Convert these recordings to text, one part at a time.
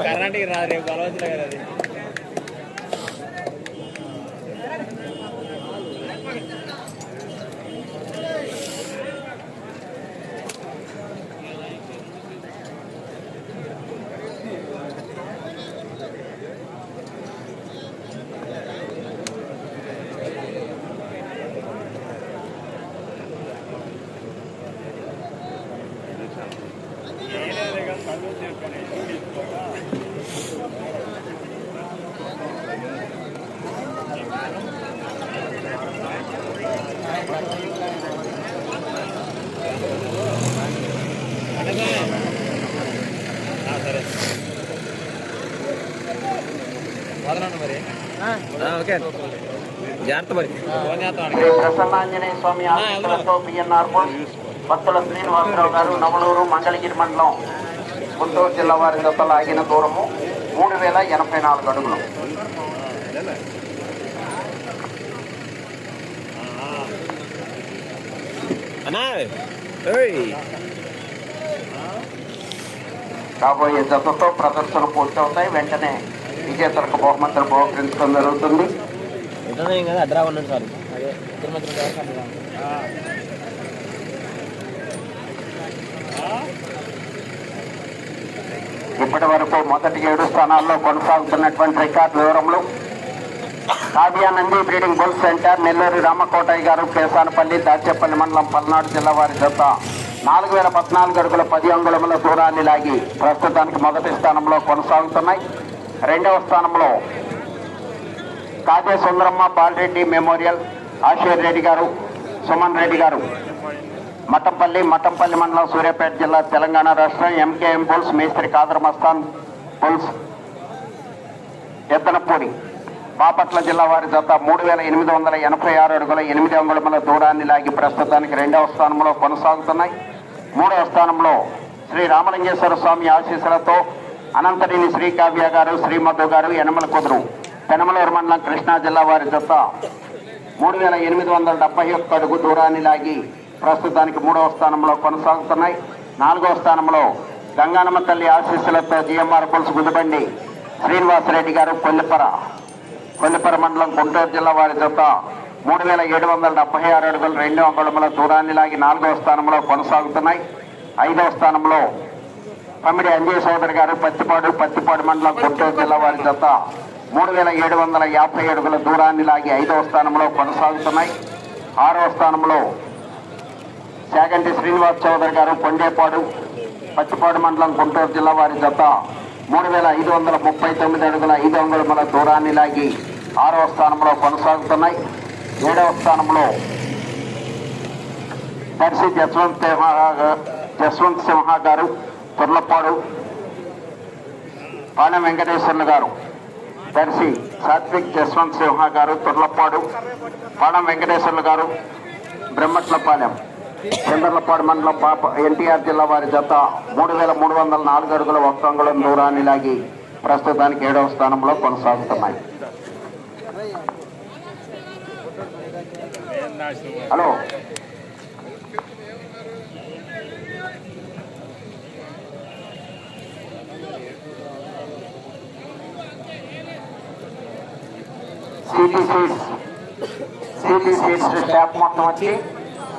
కర్ణాటక రాదు రేపు కలవచ్చు కదా అది ఆ, సరే వదలండి మరి ఓకే. జాగ్రత్త మరి ప్రసన్నాంజనేయ స్వామి ఆశీస్సులతో పిఎన్ఆర్ భక్తుల శ్రీనివాసరావు గారు నవలూరు మంగళగిరి మండలం గుంటూరు జిల్లా వారి జత లాగిన దూరము మూడు వేల ఎనభై నాలుగు అడుగులు. రాబోయే జతతో ప్రదర్శన పూర్తవుతాయి. వెంటనే విజేతలకు బహుమతులు బహుకరించడం జరుగుతుంది. ఇప్పటి వరకు మొదటి ఏడు స్థానాల్లో కొనసాగుతున్నటువంటి record వివరములు Kavya Nandi breeding bull centre Nellore Ramakotaiah garu Kesanapalli Dachepalli మండలం పల్నాడు జిల్లా వారి జత. నాలుగు వేల పద్నాలుగు అడుగుల పది అంగుళముల దూరాన్ని లాగి ప్రస్తుతానికి మొదటి స్థానంలో కొనసాగుతున్నాయి. రెండవ స్థానంలో కాజే సుందరమ్మ బాలరెడ్డి మెమోరియల్ ఆశీర్ రెడ్డి గారు సుమన్ రెడ్డి గారు. మట్టంపల్లి మట్టంపల్లి మండలం సూర్యాపేట జిల్లా తెలంగాణ రాష్ట్రం ఎంకేఎం పుల్స్ మేస్త్రి కాదర్ మస్తాన్ పుల్స్ ఎత్తనపూడి. బాపట్ల జిల్లా వారి జత మూడు వేల ఎనిమిది వందల ఎనభై ఆరు అడుగుల ఎనిమిది అంగుళముల దూరాన్ని లాగి ప్రస్తుతానికి రెండవ స్థానంలో కొనసాగుతున్నాయి. మూడవ స్థానంలో శ్రీ రామలింగేశ్వర స్వామి ఆశీస్సులతో అనంతరిని శ్రీ కావ్య గారు శ్రీమధు గారు యనమల కుదురు పెనమలూరు మండలం కృష్ణా జిల్లా వారి జత. మూడు వేల ఎనిమిది వందల డెబ్బై ఒక్క అడుగు దూరాన్ని లాగి ప్రస్తుతానికి మూడవ స్థానంలో కొనసాగుతున్నాయి. నాలుగవ స్థానంలో గంగానమ్మ తల్లి ఆశీస్సులతో జిఎంఆర్ పులుసు గుదిబండి శ్రీనివాసరెడ్డి గారు కొల్లిపర. కొల్లిపర మండలం గుంటూరు జిల్లా వారి జత. మూడు వేల ఏడు వందల డెబ్బై ఆరు అడుగులు రెండు అంగుళముల దూరాన్ని లాగి నాలుగవ స్థానంలో కొనసాగుతున్నాయి. ఐదవ స్థానంలో పమిడి అంజయ్ సోదరి గారు పత్తిపాడు పత్తిపాడు మండలం గుంటూరు జిల్లా వారి జత మూడు వేల ఏడు వందల యాభై అడుగుల దూరాన్ని లాగి ఐదవ స్థానంలో కొనసాగుతున్నాయి. ఆరవ స్థానంలో శాగంటి శ్రీనివాస్ చౌదరి గారు కొండేపాడు పత్తిపాడు మండలం గుంటూరు జిల్లా వారి జత మూడు వేల ఐదు వందల ముప్పై తొమ్మిది అడుగుల ఐదు అంగుళముల దూరాన్ని లాగి ఆరవ స్థానంలో కొనసాగుతున్నాయి. ఏడవ స్థానంలో దర్శి జస్వంత్ సింహ జస్వంత్ సింహ గారు తుర్లపాడు పాణెం వెంకటేశ్వర్లు గారు దర్శి సాత్విక్ జస్వంత్ సింహ గారు తుర్లపాడు పాణం వెంకటేశ్వర్లు గారు బ్రహ్మట్లపాలెం. చంద్రలపాడు మండలం పాప ఎన్టీఆర్ జిల్లా వారి జత మూడు వేల మూడు వందల నాలుగు అడుగుల ఒక్క అంగుళం దూరాన్ని లాగి ప్రస్తుతానికి ఏడవ స్థానంలో కొనసాగుతున్నాయి. Hello. City seeds city seeds staff మొత్తం వచ్చి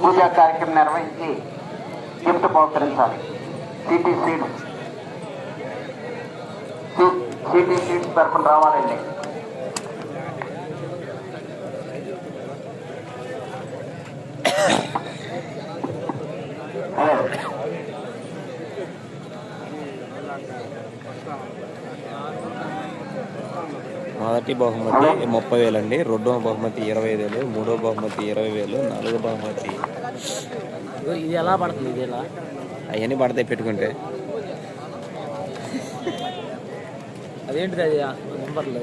పూజా కార్యక్రమం నిర్వహించి గిఫ్ట్ బహుకరించాలి సిటీ సీట్స్ సిటీ సీట్స్ తరఫున రావాలండి. అదే మొదటి బహుమతి ముప్పై వేలు అండి రెండవ బహుమతి ఇరవై వేలు. మూడో బహుమతి ఇరవై వేలు. నాలుగో బహుమతి ఇది ఎలా పడుతుంది? ఇది ఎలా? అవన్నీ పడతాయి పెట్టుకుంటే. అదేంటిది అది? నెంబర్లు?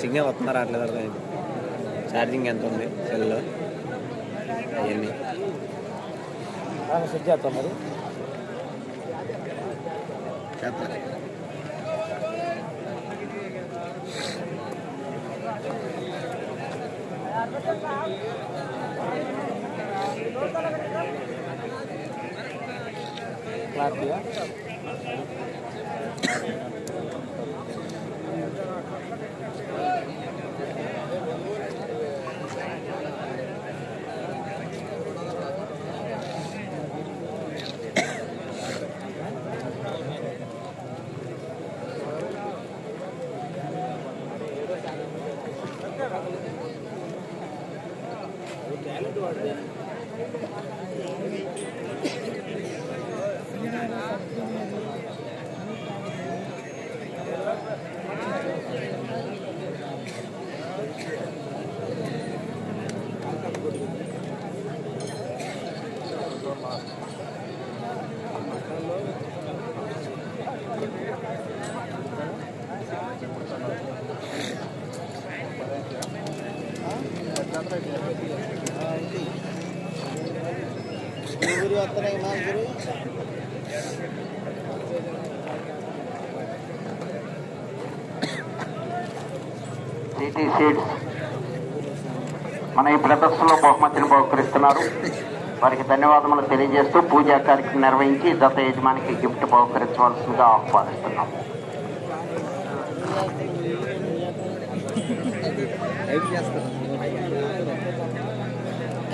సిగ్నల్ వస్తుందా రావట్లేదు అర్థమైంది. ఛార్జింగ్ ఎంత ఉంది సెల్లో? అవన్నీ. సెట్ చేస్తాం మరి. Kelar dia. క్లారిటీగా సిటీ సీడ్స్ మన ఈ ప్రదర్శనలో బహుమతిని బహుకరిస్తున్నారు. వారికి ధన్యవాదములు తెలియజేస్తూ పూజా కార్యక్రమం నిర్వహించి దత్త యజమానికి గిఫ్ట్ బహుకరించవలసిందిగా ఆహ్వానిస్తున్నాం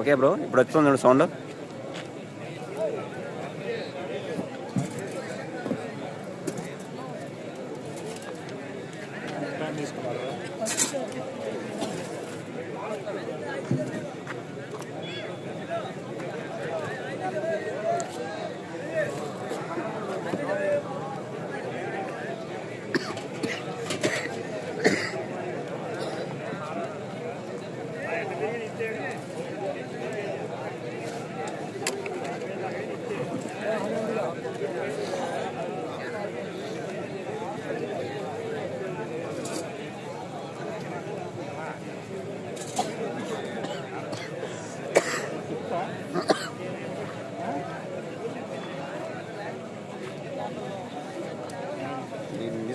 ఓకే బ్రో ఇప్పుడు వస్తుంది సౌండ్.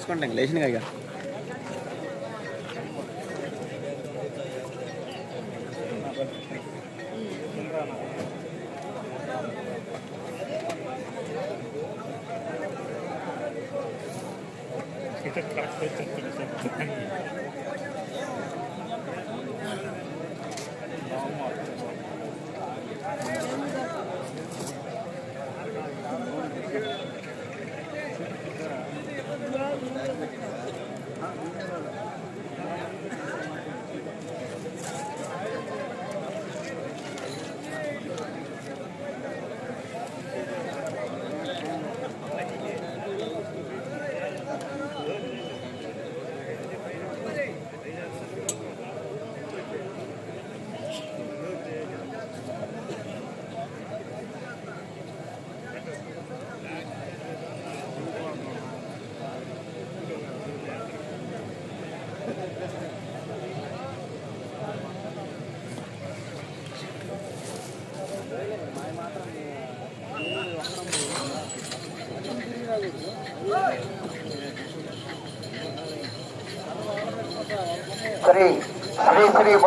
చూసుకుంటాం లేచిన ఇక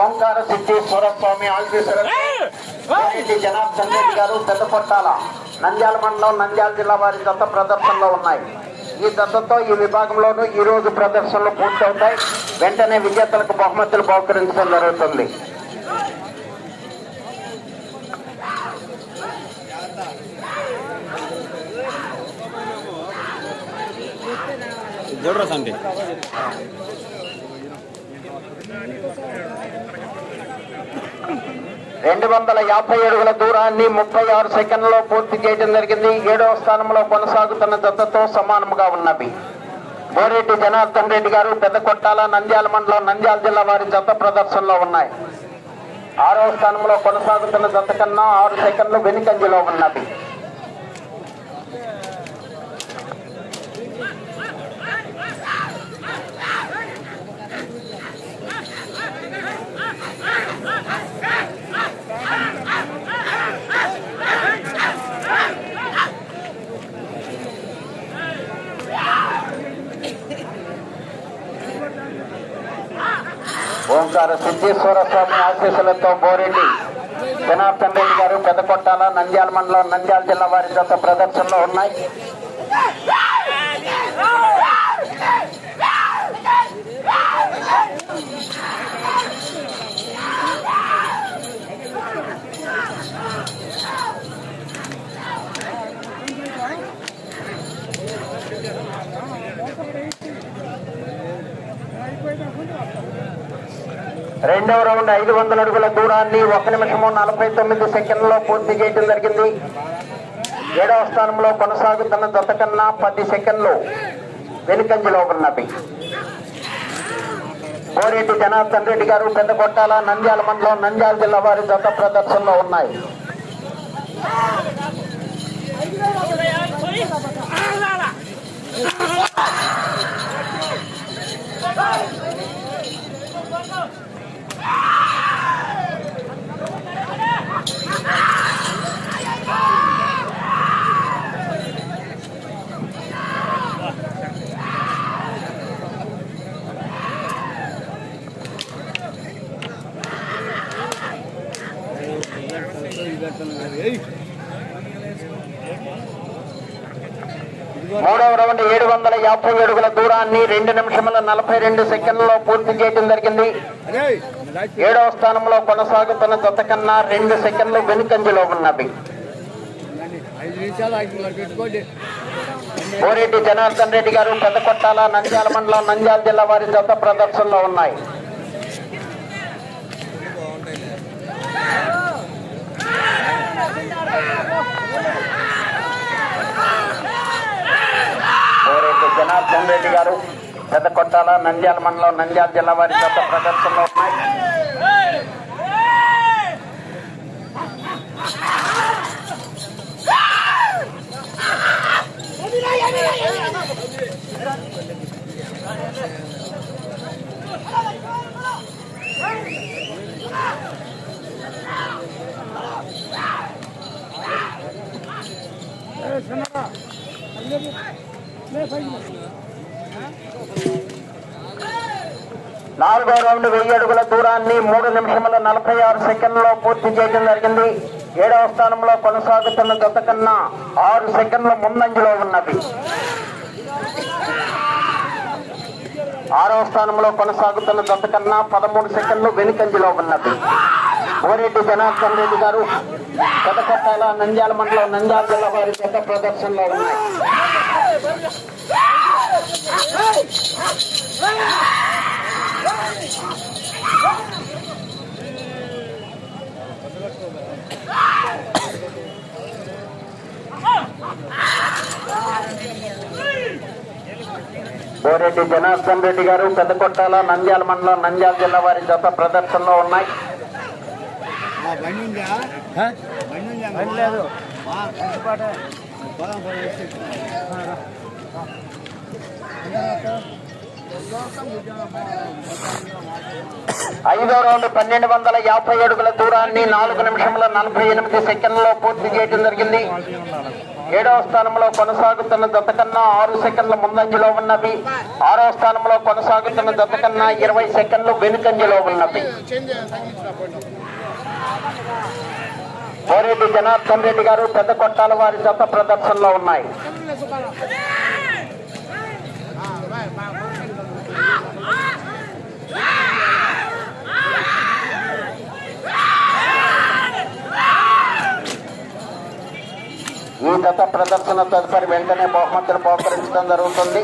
ఓంకార సిద్ధేశ్వర స్వామి ఆల్జేశ్వర జనార్దన్ రెడ్డి గారు పెద్ద కొట్టాల నంద్యాల మండలం నంద్యాల జిల్లా వారి దత్త ప్రదర్శనలో ఉన్నాయి. ఈ దత్తతో ఈ విభాగంలోనూ ఈ రోజు ప్రదర్శనలు పూర్తవుతాయి. వెంటనే విజేతలకు బహుమతులు బహుకరించడం జరుగుతుంది. చూడరా సంటి రెండు వందల యాభై అడుగుల దూరాన్ని ముప్పై ఆరు సెకండ్లలో పూర్తి చేయడం జరిగింది. ఏడవ స్థానంలో కొనసాగుతున్న జతతో సమానంగా ఉన్నవి బోరెడ్డి జనార్దన్ రెడ్డి గారు పెద్ద కొట్టాల నంద్యాల మండలం నంద్యాల జిల్లా వారి జత ప్రదర్శనలో ఉన్నాయి. ఆరవ స్థానంలో కొనసాగుతున్న జత కన్నా ఆరు సెకండ్లు వెనుకంజలో ఉన్నవి ఓంకార సిద్ధేశ్వర స్వామి ఆశీస్సులతో బోరెడ్డి జనార్దన్ రెడ్డి గారు పెద్దకొట్టాల నంద్యాల మండలం నంద్యాల జిల్లా వారి జత ప్రదర్శనలో ఉన్నాయి. రెండవ రౌండ్ ఐదు వందల అడుగుల దూరాన్ని ఒక నిమిషము నలభై తొమ్మిది సెకండ్లలో పూర్తి చేయడం జరిగింది. ఏడవ స్థానంలో కొనసాగుతున్న జత కన్నా పది సెకండ్లు వెనుకంజలో ఉన్నవి కోరెడ్డి జనార్దన్ రెడ్డి గారు పెద్ద కొట్టాల నంద్యాల మండలం నంద్యాల జిల్లా వారి జత ప్రదర్శనలో ఉన్నాయి. మూడవ రౌండ్ ఏడు వందల యాభై అడుగుల దూరాన్ని రెండు నిమిషముల నలభై రెండు సెకండ్లలో పూర్తి చేయడం జరిగింది. ఏడవ స్థానంలో కొనసాగుతున్న జత కన్నా రెండు సెకండ్లు వెనుకంజలో ఉన్నవి ఐదు కోరెడ్డి జనార్దన్ రెడ్డి గారు పెద్దకొట్టాల నంద్యాల మండలం నంద్యాల జిల్లా వారి జత ప్రదర్శనలో ఉన్నాయి. కోరెడ్డి జనార్దన్ రెడ్డి గారు పెద్ద కొట్టాల నంద్యాల మండలం నంద్యాల జిల్లా వారి జత ప్రదర్శనలో ఉన్నాయి. నాలుగో రౌండ్ వెయ్యి అడుగుల దూరాన్ని మూడు నిమిషముల నలభై ఆరు సెకండ్లో పూర్తి చేయడం జరిగింది. ఏడవ స్థానంలో కొనసాగుతున్న జత కన్నా ఆరు సెకండ్ల ముందంజలో ఉన్నది. ఆరవ స్థానంలో కొనసాగుతున్న జత కన్నా పదమూడు సెకండ్లు వెనుకంజలో ఉన్నది. ఓరెడ్డి జనార్దన్ రెడ్డి గారు కొత్తకొట్టాల నంద్యాల మండలం నంద్యాల జిల్లా వారి జత ప్రదర్శనలో ఉన్నాయి. బోరెడ్డి జనార్దన్ రెడ్డి గారు పెద్దకొట్టాల నంద్యాల మండలం నంద్యాల జిల్లా వారి జత ప్రదర్శనలో ఉన్నాయి. ఐదో రౌండ్ పన్నెండు వందల యాభై అడుగుల దూరాన్ని నాలుగు నిమిషముల నలభై ఎనిమిది సెకండ్లలో పూర్తి చేయడం జరిగింది. ఏడవ స్థానంలో కొనసాగుతున్న జత కన్నా ఆరు సెకండ్ల ముందంజలో ఉన్నవి. ఆరవ స్థానంలో కొనసాగుతున్న జత కన్నా ఇరవై సెకండ్లు వెనుకంజలో ఉన్నవి. కోరెడ్డి జనార్దన్ రెడ్డి గారు పెద్ద కొట్టాల వారి జత ప్రదర్శనలో ఉన్నాయి. ఈ గత ప్రదర్శన తదుపరి వెంటనే బహుమతులు బహుకరించడం జరుగుతుంది.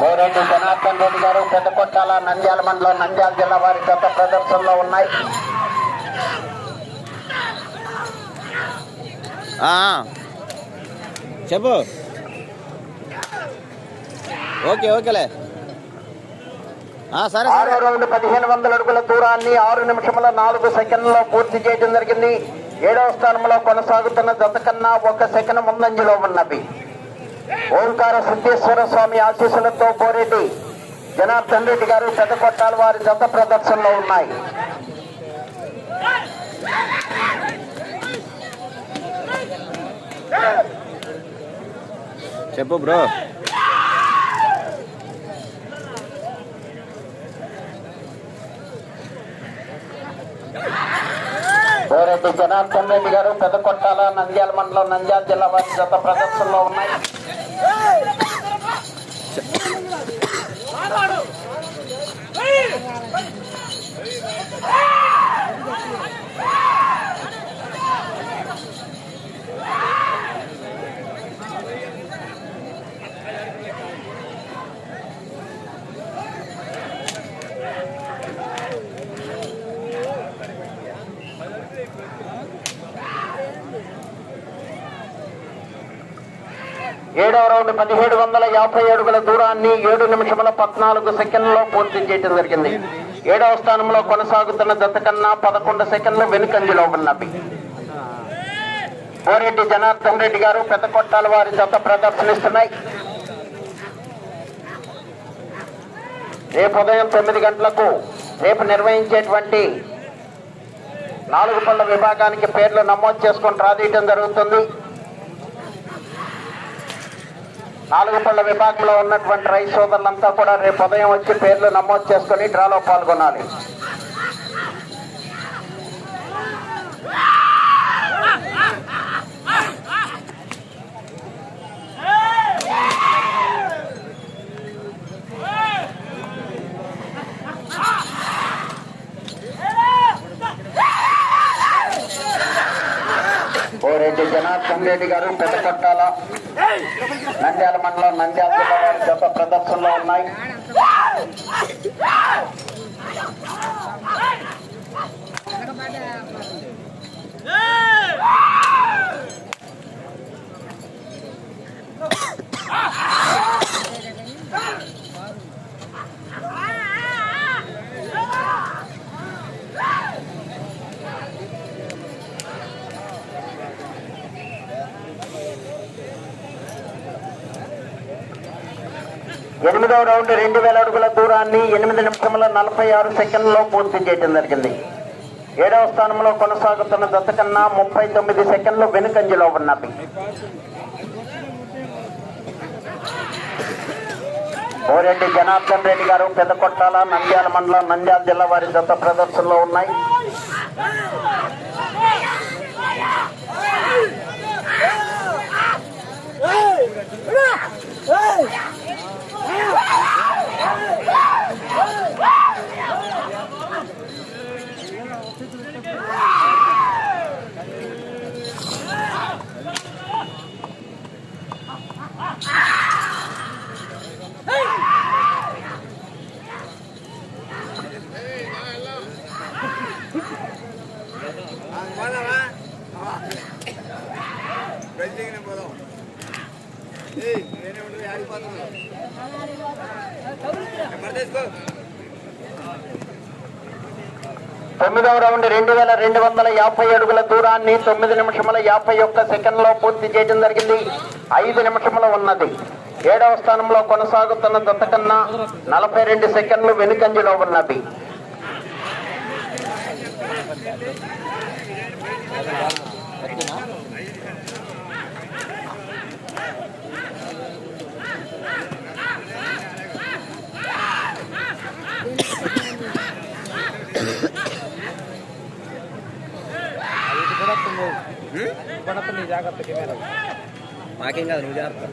బోరెడ్డి జనార్దన్ రెడ్డి గారు పెద్దకొట్టాల నంద్యాల మండలం నంద్యాల జిల్లా వారి గత ప్రదర్శనలో ఉన్నాయి. చెప్పు. ఓకే ఓకేలే. సరే ఆరో రౌండ్ పదిహేను వందల అడుగుల దూరాన్ని ఆరు నిమిషముల నాలుగు సెకండ్లలో పూర్తి చేయడం జరిగింది. ఏడవ స్థానంలో కొనసాగుతున్న జత కన్నా ఒక సెకండ్ ముందంజలో ఉన్నవి ఓంకార సిద్ధేశ్వర స్వామి ఆశీస్సులతో పోరెడ్డి జనార్దన్ రెడ్డి గారు పెద్ద కొట్టాలు వారి జత ప్రదర్శనలో ఉన్నాయి. చెప్పు బ్రో. పోరెడ్డి జనార్దన్ రెడ్డి గారు పెద్ద కొట్టాల నంద్యాల మండలం నంద్యాల జిల్లా వారి జత ప్రదర్శనలో ఉన్నాయి. ఏడవ రౌండ్ పదిహేడు వందల యాభై అడుగుల దూరాన్ని ఏడు నిమిషముల పద్నాలుగు సెకండ్లలో పూర్తి చేయడం జరిగింది. ఏడవ స్థానంలో కొనసాగుతున్న జత కన్నా పదకొండు సెకండ్లు వెనుకంజలో ఉన్నవి. కోరెడ్డి జనార్దన్ రెడ్డి గారు పెద్ద కొట్టాల వారి జత ప్రదర్శనిస్తున్నాయి. రేపు ఉదయం తొమ్మిది గంటలకు రేపు నిర్వహించేటువంటి నాలుగు పళ్ళ విభాగానికి పేర్లు నమోదు చేసుకొని రాదీయటం జరుగుతుంది. నాలుగుపల్ల విభాగంలో ఉన్నటువంటి రైతు సోదరులంతా కూడా రేపు ఉదయం వచ్చి పేర్లు నమోదు చేసుకొని డ్రాలో పాల్గొనాలి. రెడ్డి జనార్దన్ రెడ్డి గారు పెద్దకొట్టాల నంద్యాల మండలం నంద్యాల జిల్లా గత ప్రదర్శనలో ఉన్నాయి Yeah! ఎనిమిదవ రౌండ్ రెండు వేల అడుగుల దూరాన్ని ఎనిమిది నిమిషముల నలభై ఆరు సెకండ్లో పూర్తి చేయడం జరిగింది. ఏడవ స్థానంలో కొనసాగుతున్న దశ కన్నా ముప్పై తొమ్మిది సెకండ్లు వెనుకంజలో ఉన్నవి. ఓరెడ్డి జనార్దన్ రెడ్డి గారు పెద్దకొట్టాల నంద్యాల మండలం నంద్యాల జిల్లా వారి జత ప్రదర్శనలో ఉన్నాయి. రెండు వేల రెండు వందల యాభై అడుగుల దూరాన్ని తొమ్మిది నిమిషముల యాభై ఒక్క సెకండ్లో పూర్తి చేయడం జరిగింది. ఐదు నిమిషములు ఉన్నది. ఏడవ స్థానంలో కొనసాగుతున్న దత్త కన్నా నలభై రెండు సెకండ్లు వెనుకంజలో ఉన్నది. పడతుంది జాగ్రత్త కెమెరా. మాకేం కాదు నువ్వు జాగ్రత్త.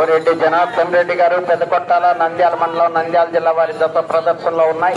ఓరెడ్డి జనార్దన్ రెడ్డి గారు పెద్దకొట్టాల నంద్యాల మండలం నంద్యాల జిల్లా వారి జత ప్రదర్శనలో ఉన్నాయి.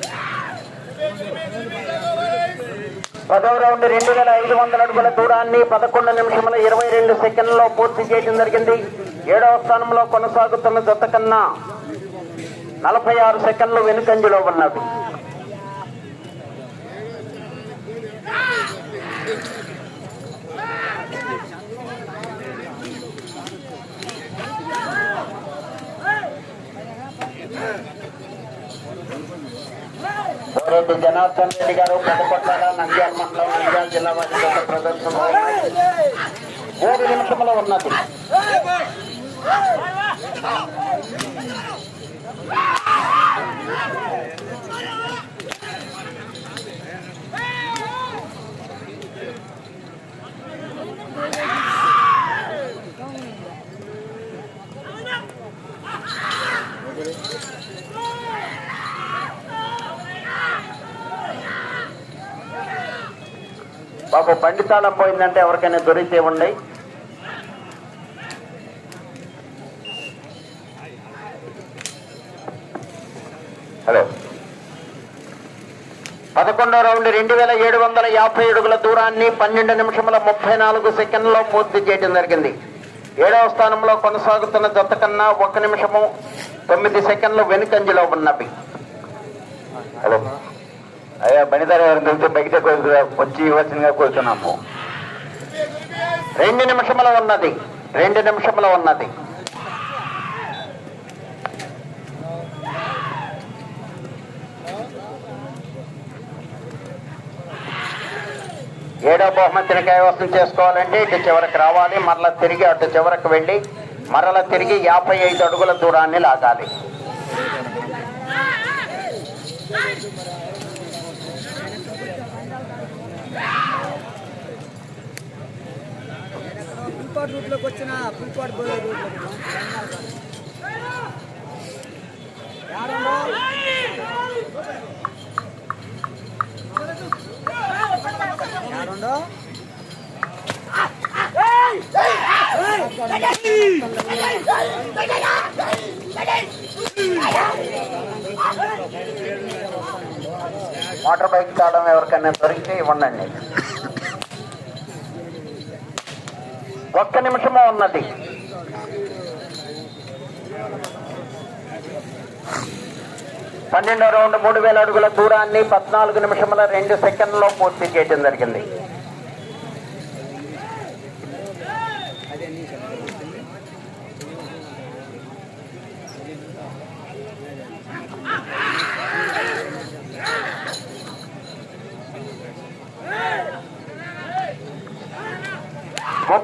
పదవ రౌండ్ రెండు వేల ఐదు వందల అడుగుల దూరాన్ని పదకొండు నిమిషముల ఇరవై రెండు సెకండ్లో పూర్తి చేయడం జరిగింది. ఏడవ స్థానంలో కొనసాగుతున్న జత కన్నా నలభై ఆరు సెకండ్లు వెనుకంజలో ఉన్నది. రెడ్డి జనార్దన్ రెడ్డి గారు పెద్దపట్టాల నంద్యాల మండలం నంద్యాల జిల్లా వారి ప్రదర్శన ప్రదర్శనలో ఉన్నాయి. మూడు నిమిషములు ఉన్నది బాబు బండి తాళం పోయిందంటే ఎవరికైనా దొరికితే ఉండే హలో. పదకొండో రౌండ్ రెండు వేల ఏడు వందల యాభై అడుగుల దూరాన్ని పన్నెండు నిమిషముల ముప్పై నాలుగు సెకండ్లో పూర్తి చేయడం జరిగింది. ఏడవ స్థానంలో కొనసాగుతున్న జత కన్నా ఒక నిమిషము తొమ్మిది సెకండ్లు వెనుకంజలో ఉన్నవి. హలో. అయ్యా బణిదారు గారు తెలిసి బయట వచ్చి ఇవ్వాల్సిందిగా కూర్చున్నాము రెండు నిమిషముల ఉన్నది రెండు నిమిషముల ఉన్నది. ఏడో బహుమతిని కైవసం చేసుకోవాలంటే ఇటు చివరికి రావాలి మరలా తిరిగి అటు చివరికి వెళ్ళి మరలా తిరిగి యాభై ఐదు అడుగుల దూరాన్ని లాగాలి. పుల్పాట్ రూట్లోకి వచ్చిన పుల్పాట్ పోయే రూట్లోకి మోటార్ బైక్ తాళం ఎవరికైనా దొరికితే ఇవ్వండి ఒక్క నిమిషము ఉన్నది. పన్నెండో రౌండ్ మూడు వేల అడుగుల దూరాన్ని పద్నాలుగు నిమిషముల రెండు సెకండ్లో పూర్తి చేయడం జరిగింది.